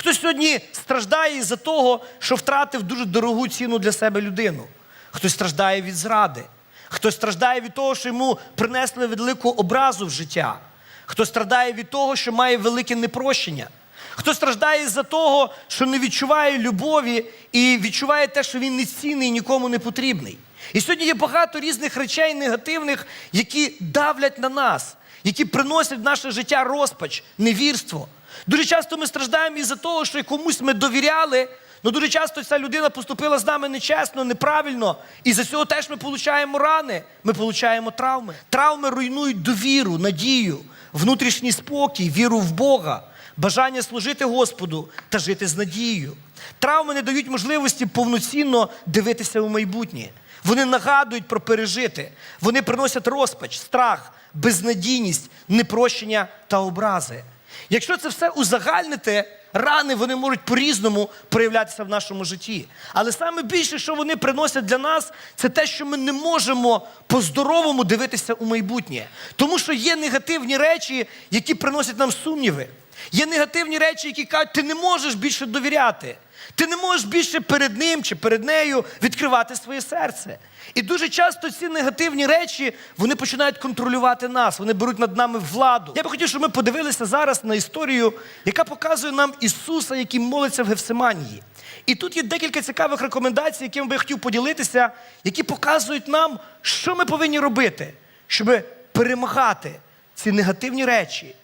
Хтось сьогодні страждає із-за того, що втратив дуже дорогу ціну для себе людину. Хтось страждає від зради. Хтось страждає від того, що йому принесли велику образу в життя. Хтось страждає від того, що має велике непрощення. Хтось страждає з-за того, що не відчуває любові і відчуває те, що він не цінний і нікому не потрібний. І сьогодні є багато різних речей негативних, які давлять на нас, які приносять в наше життя розпач, невірство. Дуже часто ми страждаємо із-за того, що комусь ми довіряли, але дуже часто ця людина поступила з нами нечесно, неправильно. І за цього теж ми получаємо рани, ми получаємо травми. Травми руйнують довіру, надію, внутрішній спокій, віру в Бога, бажання служити Господу та жити з надією. Травми не дають можливості повноцінно дивитися у майбутнє. Вони нагадують про пережити. Вони приносять розпач, страх, безнадійність, непрощення та образи. Якщо це все узагальнити, рани вони можуть по-різному проявлятися в нашому житті. Але саме більше, що вони приносять для нас, це те, що ми не можемо по-здоровому дивитися у майбутнє. Тому що є негативні речі, які приносять нам сумніви. Є негативні речі, які кажуть, ти не можеш більше довіряти. Ти не можеш більше перед ним чи перед нею відкривати своє серце. І дуже часто ці негативні речі вони починають контролювати нас, вони беруть над нами владу. Я би хотів, щоб ми подивилися зараз на історію, яка показує нам Ісуса, який молиться в Гефсиманії. І тут є декілька цікавих рекомендацій, якими би я хотів поділитися, які показують нам, що ми повинні робити, щоб перемагати ці негативні речі,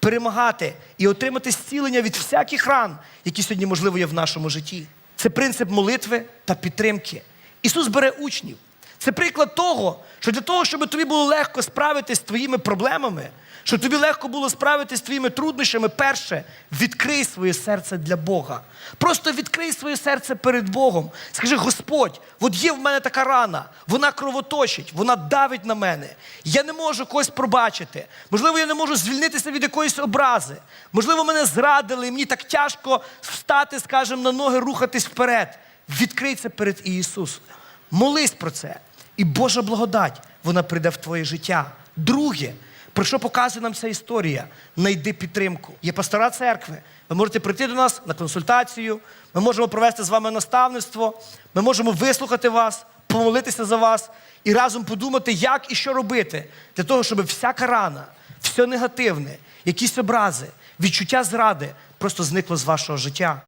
перемагати і отримати зцілення від всяких ран, які сьогодні, можливо, є в нашому житті. Це принцип молитви та підтримки. Ісус бере учнів. Це приклад того, що для того, щоб тобі було легко справитись з твоїми проблемами, щоб тобі легко було справитись з твоїми труднощами, перше, відкрий своє серце для Бога. Просто відкрий своє серце перед Богом. Скажи, Господь, от є в мене така рана, вона кровоточить, вона давить на мене. Я не можу когось пробачити. Можливо, я не можу звільнитися від якоїсь образи. Можливо, мене зрадили, і мені так тяжко встати, скажімо, на ноги, рухатись вперед. Відкрий це перед Ісусом. Молись про це. І Божа благодать, вона прийде в твоє життя. Друге, про що показує нам ця історія? Найди підтримку. Є пастора церкви. Ви можете прийти до нас на консультацію. Ми можемо провести з вами наставництво. Ми можемо вислухати вас, помолитися за вас і разом подумати, як і що робити для того, щоб всяка рана, все негативне, якісь образи, відчуття зради просто зникло з вашого життя.